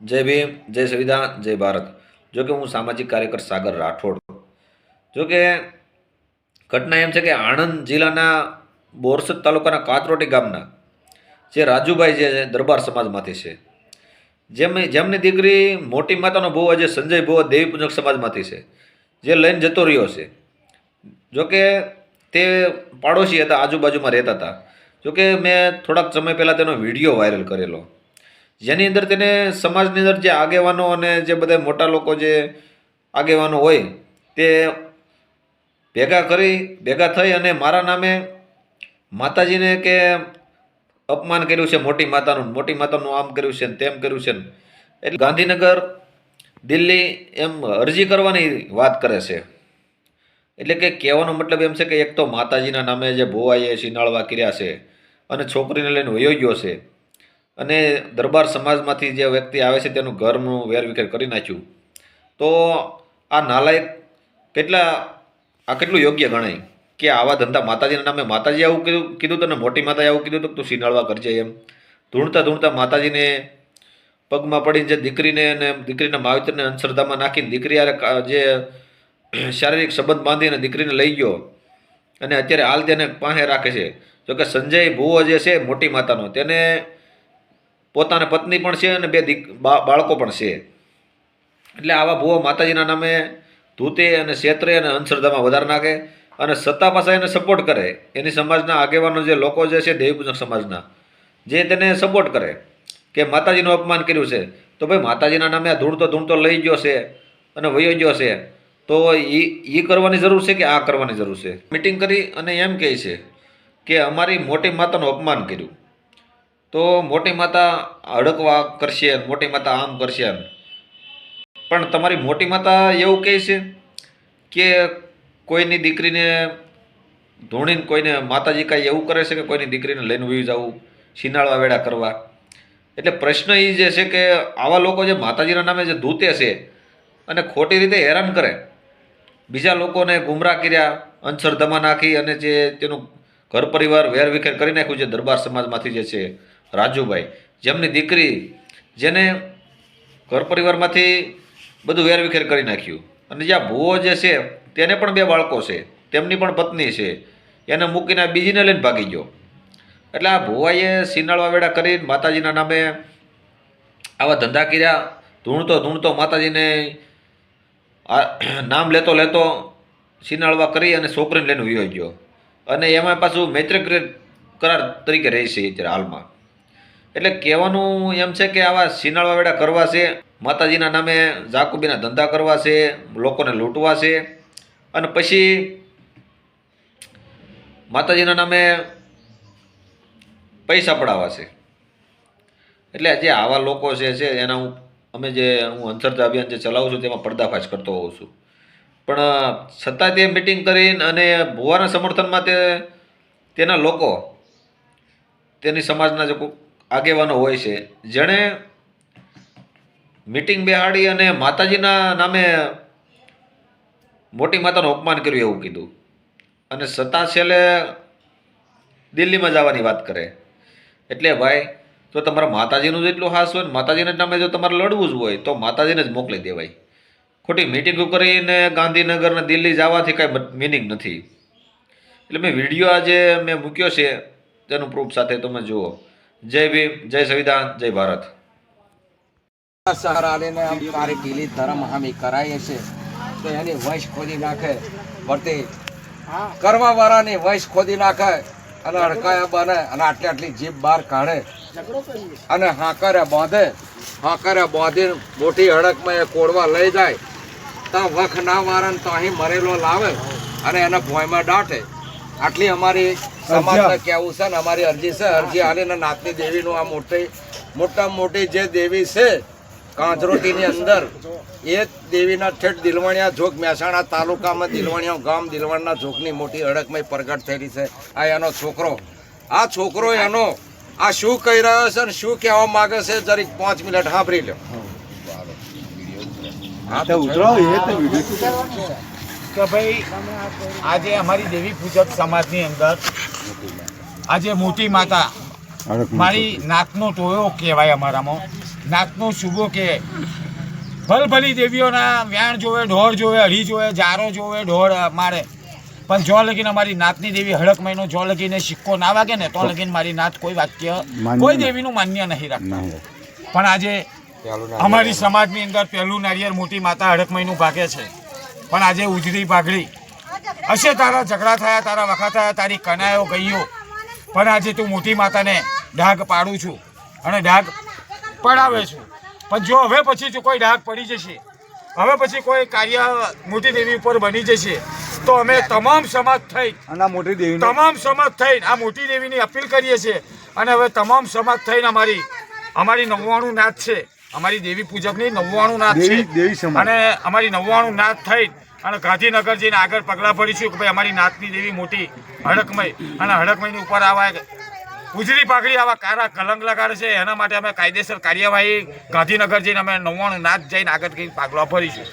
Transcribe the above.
જય ભીમ, જય સંવિધાન, જય ભારત. જો કે હું સામાજિક કાર્યકર સાગર રાઠોડ. જો કે ઘટના એમ છે કે આણંદ જિલ્લાના બોરસદ તાલુકાના કાતરોટી ગામના, જે રાજુભાઈ જે દરબાર સમાજમાંથી છે. જેમ, જેમની દીકરી મોટી માતાનો ભૂવો જે સંજય ભુવો દેવી પૂજક સમાજમાંથી છે, જે લઈને જતો રહ્યો છે. જો કે તે પાડોશી હતા, આજુબાજુમાં રહેતા હતા. જોકે મેં થોડાક સમય પહેલાં તેનો વીડિયો વાયરલ કરેલો. જેની અંદર તેને સમાજની અંદર જે આગેવાનો અને જે બધા મોટા લોકો જે આગેવાનો હોય, તે ભેગા કરી, ભેગા થઈ અને મારા નામે માતાજીને કે અપમાન કર્યું છે, મોટી માતાનું મોટી માતાનું આમ કર્યું છે ને તેમ કર્યું છે ને. એટલે ગાંધીનગર, દિલ્હી એમ અરજી કરવાની વાત કરે છે. એટલે કે કહેવાનો મતલબ એમ છે કે એક તો માતાજીના નામે જે ભોવાઈએ શિનાળવા કર્યા છે અને છોકરીને લઈને વયો ગયો છે. અને દરબાર સમાજમાંથી જે વ્યક્તિ આવે છે તેનું ઘરનું વેરવિખેર કરી નાખ્યું. તો આ નાલાયક કેટલા, આ કેટલું યોગ્ય ગણાય? કે આવા ધંધા માતાજીના નામે માતાજી આવું કીધું કીધું તને મોટી માતાએ આવું કીધું કે તું શિનાળવા કરજે એમ. ધૂણતા ધૂણતા માતાજીને પગમાં પડીને જે દીકરીને અને દીકરીના માવતરને અંધશ્રદ્ધામાં નાખીને દીકરી આરે જે શારીરિક સંબંધ બાંધીને દીકરીને લઈ ગયો. અને અત્યારે હાલ તેને પાસે રાખે છે. જોકે સંજય ભુવો જે છે, મોટી માતાનો, તેને પોતાના પત્ની પણ છે અને બે દીક બાળકો પણ છે. એટલે આવા ભુવો માતાજીના નામે ધૂતે અને ક્ષેત્રે અને અંધશ્રદ્ધામાં વધારે નાખે અને સત્તા પાસે એને સપોર્ટ કરે. એની સમાજના આગેવાનો જે લોકો જે છે દેવીપૂજક સમાજના, જે તેને સપોર્ટ કરે કે માતાજીનું અપમાન કર્યું છે, તો ભાઈ માતાજીના નામે આ ધૂણતો ધૂણતો લઈ ગયો છે અને વયો ગયો છે, તો એ એ કરવાની જરૂર છે કે આ કરવાની જરૂર છે? મિટિંગ કરી અને એમ કહે છે કે અમારી મોટી માતાનું અપમાન કર્યું. તો મોટી માતા હડકવા કરશે, મોટી માતા આમ કરશે પણ તમારી મોટી માતા એવું કહે છે કે કોઈની દીકરીને ધોણીને કોઈને માતાજી કાંઈ એવું કરે છે કે કોઈની દીકરીને લઈને વહી જવું, શિનાળવા વેળા કરવા? એટલે પ્રશ્ન એ જે છે કે આવા લોકો જે માતાજીના નામે જે ધૂતે છે અને ખોટી રીતે હેરાન કરે, બીજા લોકોને ગુમરાહ કર્યા, અંધશ્રદ્ધામાં નાખી અને જે તેનું ઘર પરિવાર વેરવિખેર કરી નાખ્યું છે, દરબાર સમાજમાંથી જે છે રાજુભાઈ, જેમની દીકરી જેને ઘર પરિવારમાંથી બધું વેરવિખેર કરી નાખ્યું. અને જ્યાં ભુવો જે છે, તેને પણ બે બાળકો છે, તેમની પણ પત્ની છે, એને મૂકીને બીજીને લઈને ભાગી ગયો. એટલે આ ભુવાએ સિનાળવા વેડા કરીને માતાજીના નામે આવા ધંધા કર્યા. ધૂણતો ધૂણતો માતાજીને નામ લેતો લેતો સિનાળવા કરી અને છોકરીને લઈને વિયો ગયો. અને એમાં પાછું મૈત્રી કરાર તરીકે રહે છે હાલમાં. એટલે કહેવાનું એમ છે કે આવા સિનાળવા વેડા કરવા છે, માતાજીના નામે જાકુબીના ધંધા કરવા છે, લોકોને લૂંટવા છે. અને પછી માતાજીના નામે પૈસા પડાવવા છે. એટલે જે આવા લોકો છે છે, એના હું, અમે જે હું અંતરતા અભિયાન જે ચલાવું છું, તેમાં પર્દાફાશ કરતો હોઉં છું. પણ છતાં તે મિટિંગ કરીને અને ભુવાના સમર્થનમાં તે, તેના લોકો, તેની સમાજના જે આગેવાનો હોય છે. જેણે મિટિંગ બેહાડી અને માતાજીના નામે મોટી માતાનું અપમાન કર્યું એવું કીધું. અને સત્તા છેલ્લે દિલ્હીમાં જવાની વાત કરે. એટલે ભાઈ, જો તમારા માતાજીનું જેટલું હાસ હોય ને માતાજીના નામે જો તમારે લડવું જ હોય, તો માતાજીને જ મોકલી દેવાય. ખોટી મિટિંગ કરીને ગાંધીનગર ને દિલ્હી જવાથી કાંઈ મિનિંગ નથી. એટલે મેં વીડિયો આજે મેં મૂક્યો છે તેનું પ્રૂફ સાથે તમે જુઓ. જય ભીમ, જય સંવિધાન, જય ભારત. સહારાને આમ તારી ઢીલી ધરમ હામી કરાય છે, તો એની વંશ ખોદી નાખે, વર્તી. કરવા વાળાની વંશ ખોદી નાખે, અને અડકાયા બને, અને આટલી આટલી જીભ બહાર કાઢે. અને હાકરે બાંધે, હાકરે બાંધી મોટી હડકમાં એ કોડવા લઈ જાય. ત્યાં વખ ના વારન તો અહીં મરેલો લાવે, અને એને ભોયમાં દાટે. આટલી અમારી સમાજને કહેવું છે ને અમારી અરજી છે અરજી હાલીને નાતની દેવીનું આ મોટી મોટામાં મોટી જે દેવી છે કાંજરોટીની અંદર એ દેવીના ઠેઠ દિલવણિયા જોગ મહેસાણા તાલુકામાં દિલવણિયા ગામ દિલવણના જોગની મોટી અડકમય પ્રગટ થયેલી છે. આ એનો છોકરો. આ છોકરો એનો આ શું કહી રહ્યો છે ને શું કહેવા માગે છે જરીક પાંચ મિનિટ સાંભળી લો હા. તો કે ભાઈ આજે અમારી દેવી પૂજક સમાજની અંદર આજે મોટી માતા મારી નાતનો ટોયો કહેવાય અમારામાં. નાતનો શુભો કે ભલભલી દેવીઓના વ્યાણ જોવે ઢોર જોવે હળી જોવે જારો જોવે ઢોર મારે. પણ જો લગીને અમારી નાતની દેવી હડક મહિનો જો લગીને સિક્કો ના વાગે ને તો લગીને મારી નાત કોઈ વાક્ય કોઈ દેવીનું માન્ય નહીં રાખતા પણ આજે અમારી સમાજની અંદર પહેલું નારિયેળ મોટી માતા હડક મહિનું ભાગે છે. પણ આજે ઉજળી પાઘડી હશે તારા ઝઘડા થયા તારા વખા થયા તારી કનાયો ગઈયો. પણ આજે તું મોટી માતાને ડાઘ પાડું છું અને ડાઘ પડાવે છું. પણ જો હવે પછી જો કોઈ ડાઘ પડી જશે હવે પછી કોઈ કાર્ય મોટી દેવી ઉપર બની જશે તો અમે તમામ સમાજ થઈ અને આ મોટી દેવી તમામ સમાજ થઈને આ મોટી દેવીની અપીલ કરીએ છીએ. અને હવે તમામ સમાજ થઈને અમારી અમારી નવ્વાણું નાથ છે. અમારી દેવી પૂજકની નવ્વાણું નાથ છે. અને અમારી નવ્વાણું નાથ થઈ અને ગાંધીનગર જઈને આગળ પગલાં ભરીશું કે ભાઈ અમારી નાથની દેવી મોટી હડકમય. અને હડકમયની ઉપર આવા ઉજળી પાઘડી આવા કારા કલંક લગાડે છે. એના માટે અમે કાયદેસર કાર્યવાહી ગાંધીનગર જઈને અમે નવ્વાણું નાથ જઈને આગળ કઈ પાગલા ભરીશું.